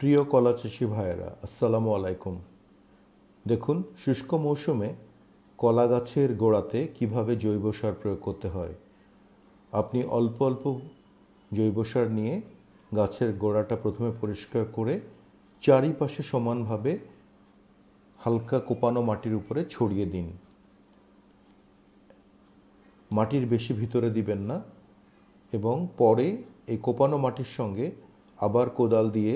প্রিয় কলা চাষি ভাইয়েরা, আসসালামু আলাইকুম। দেখুন, শুষ্ক মৌসুমে কলা গাছের গোড়াতে কীভাবে জৈব সার প্রয়োগ করতে হয়। আপনি অল্প অল্প জৈব সার নিয়ে গাছের গোড়াটা প্রথমে পরিষ্কার করে চারিপাশে সমানভাবে হালকা কোপানো মাটির উপরে ছড়িয়ে দিন। মাটির বেশি ভিতরে দিবেন না এবং পরে এই কোপানো মাটির সঙ্গে আবার কোদাল দিয়ে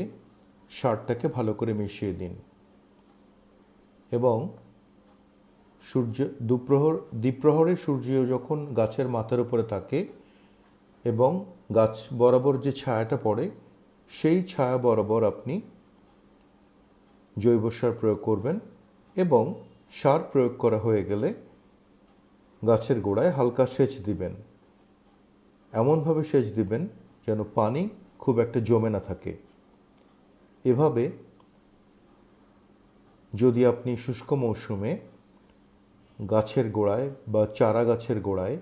সারটাকে ভালো করে মিশিয়ে দিন। এবং সূর্য, দুপ্রহর, দ্বিপ্রহরে সূর্য যখন গাছের মাথার উপরে থাকে এবং গাছ বরাবর যে ছায়াটা পড়ে, সেই ছায়া বরাবর আপনি জৈব সার প্রয়োগ করবেন এবং সার প্রয়োগ করা হয়ে গেলে গাছের গোড়ায় হালকা সেচ দিবেন। এমনভাবে সেচ দিবেন যেন পানি খুব একটা জমে না থাকে। এভাবে যদি আপনি শুষ্ক মৌসুমে গাছের গোড়ায় বা চারা গাছের গোড়ায়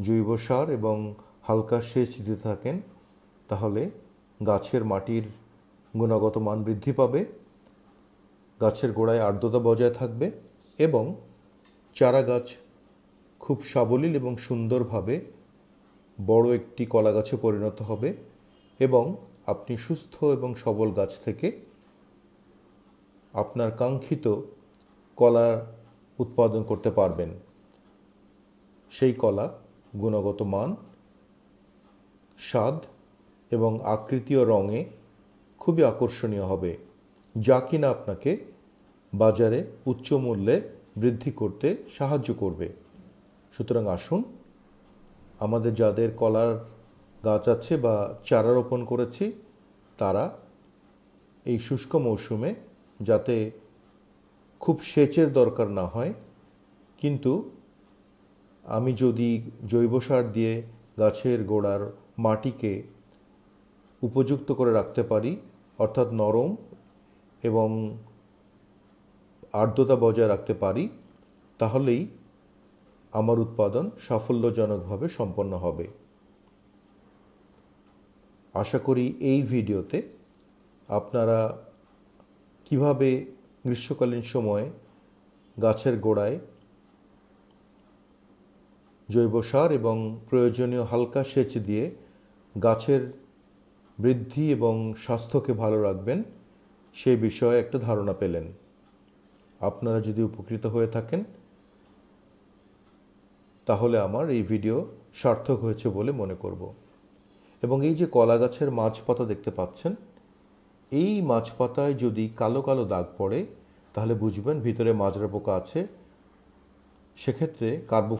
জৈব সার এবং হালকা সেচ দিতে থাকেন, তাহলে গাছের মাটির গুণগত মান বৃদ্ধি পাবে, গাছের গোড়ায় আর্দ্রতা বজায় থাকবে এবং চারা গাছ খুব সাবলীল এবং সুন্দরভাবে বড় একটি কলা গাছে পরিণত হবে এবং আপনি সুস্থ এবং সবল গাছ থেকে আপনার কাঙ্ক্ষিত কলা উৎপাদন করতে পারবেন। সেই কলা গুণগত মান, স্বাদ এবং আকৃতি ও রঙে খুবই আকর্ষণীয় হবে, যা কিনা আপনাকে বাজারে উচ্চ মূল্যে বৃদ্ধি করতে সাহায্য করবে। সুতরাং আসুন, আমাদের যাদের কলার গাছ আছে বা চারা রোপণ করেছি, তারা এই শুষ্ক মৌসুমে যাতে খুব সেচের দরকার না হয়। কিন্তু আমি যদি জৈব সার দিয়ে গাছের গোড়ার মাটিকে উপযুক্ত করে রাখতে পারি, অর্থাৎ নরম এবং আর্দ্রতা বজায় রাখতে পারি, তাহলেই আমার উৎপাদন সাফল্যজনকভাবে সম্পন্ন হবে। আশা করি এই ভিডিওতে আপনারা কীভাবে গ্রীষ্মকালীন সময়ে গাছের গোড়ায় জৈব সার এবং প্রয়োজনীয় হালকা সেচ দিয়ে গাছের বৃদ্ধি এবং স্বাস্থ্যকে ভালো রাখবেন, সে বিষয়ে একটা ধারণা পেলেন। আপনারা যদি উপকৃত হয়ে থাকেন, তাহলে আমার এই ভিডিও সার্থক হয়েছে বলে মনে করব। এবং এই যে কলা গাছের মাছ পাতা দেখতে পাচ্ছেন, এই মাছ পাতায় যদি কালো কালো দাগ পড়ে, তাহলে বুঝবেন ভিতরে মাজরা পোকা আছে। সেক্ষেত্রে কার্বো